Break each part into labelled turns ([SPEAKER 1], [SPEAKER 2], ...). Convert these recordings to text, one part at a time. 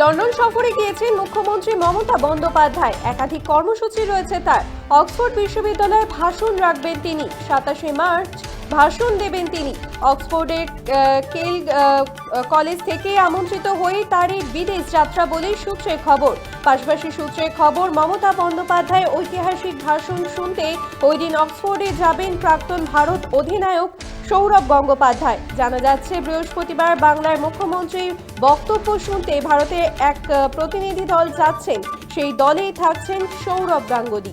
[SPEAKER 1] London সফরে গিয়েছেন মুখ্যমন্ত্রী মমতা বন্দ্যোপাধ্যায়। একাধিক কর্মসূচি রয়েছে তার। অক্সফোর্ড বিশ্ববিদ্যালয়ে ভাষণ রাখবেন তিনি। সাতাশে মার্চ ভাষণ দেবেন তিনি। অক্সফোর্ডের কেল কলেজ থেকে আমন্ত্রিত হয়ে তার এই বিদেশ যাত্রা বলেই সূত্রে খবর। পাশাপাশি সূত্রে খবর, মমতা বন্দ্যোপাধ্যায় ঐতিহাসিক ভাষণ শুনতে ওই দিন অক্সফোর্ডে যাবেন প্রাক্তন ভারত অধিনায়ক সৌরভ গঙ্গোপাধ্যায়। জানা যাচ্ছে, বৃহস্পতিবার বাংলার মুখ্যমন্ত্রীর বক্তব্য শুনতে ভারতে এক প্রতিনিধি দল যাচ্ছেন। সেই দলেই থাকছেন সৌরভ গাঙ্গুলি।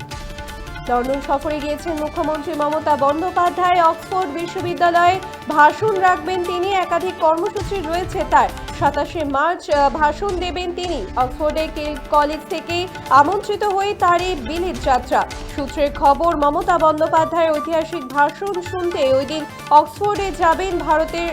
[SPEAKER 1] লন্ডন সফরে গিয়েছেন মুখ্যমন্ত্রী মমতা বন্দ্যোপাধ্যায়। অক্সফোর্ড বিশ্ববিদ্যালয়ে ভাষণ রাখবেন তিনি। একাধিক কর্মসূচি রয়েছে তার। সাতাশে মার্চ ভাষণ দেবেন তিনি। অক্সফোর্ডে কলেজ থেকে আমন্ত্রিত হয়ে তার এই বিলেত যাত্রা। সূত্রের খবর, মমতা বন্দ্যোপাধ্যায়ের ঐতিহাসিক ভাষণ শুনতে ওই দিন অক্সফোর্ডে যাবেন ভারতের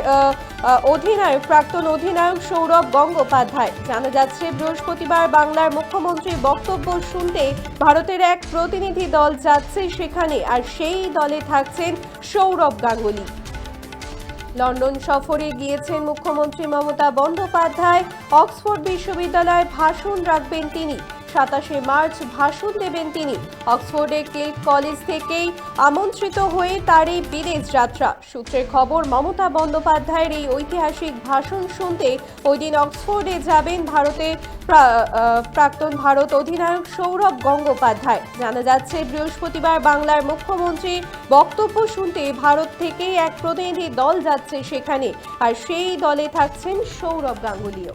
[SPEAKER 1] অধিনায়ক, প্রাক্তন অধিনায়ক সৌরভ গঙ্গোপাধ্যায়। জানা যাচ্ছে, বৃহস্পতিবার বাংলার মুখ্যমন্ত্রীর বক্তব্য শুনতে ভারতের এক প্রতিনিধি দল যাচ্ছে সেখানে, আর সেই দলে থাকছেন সৌরভ গাঙ্গুলি। লন্ডন সফরে গিয়েছেন মুখ্যমন্ত্রী মমতা বন্দ্যোপাধ্যায়। অক্সফোর্ড বিশ্ববিদ্যালয়ে ভাষণ রাখবেন তিনি। সাতাশে মার্চ ভাষণ দেবেন তিনি। অক্সফোর্ডে কেল কলেজ থেকেই আমন্ত্রিত হয়ে তার এই বিদেশ যাত্রা। সূত্রের খবর, মমতা বন্দ্যোপাধ্যায়ের এই ঐতিহাসিক ভাষণ শুনতে ওই দিন অক্সফোর্ডে যাবেন ভারতের প্রাক্তন ভারত অধিনায়ক সৌরভ গঙ্গোপাধ্যায়। জানা যাচ্ছে, বৃহস্পতিবার বাংলার মুখ্যমন্ত্রী বক্তব্য শুনতে ভারত থেকেই এক প্রতিনিধি দল যাচ্ছে সেখানে। আর সেই দলে থাকছেন সৌরভ গাঙ্গুলিও।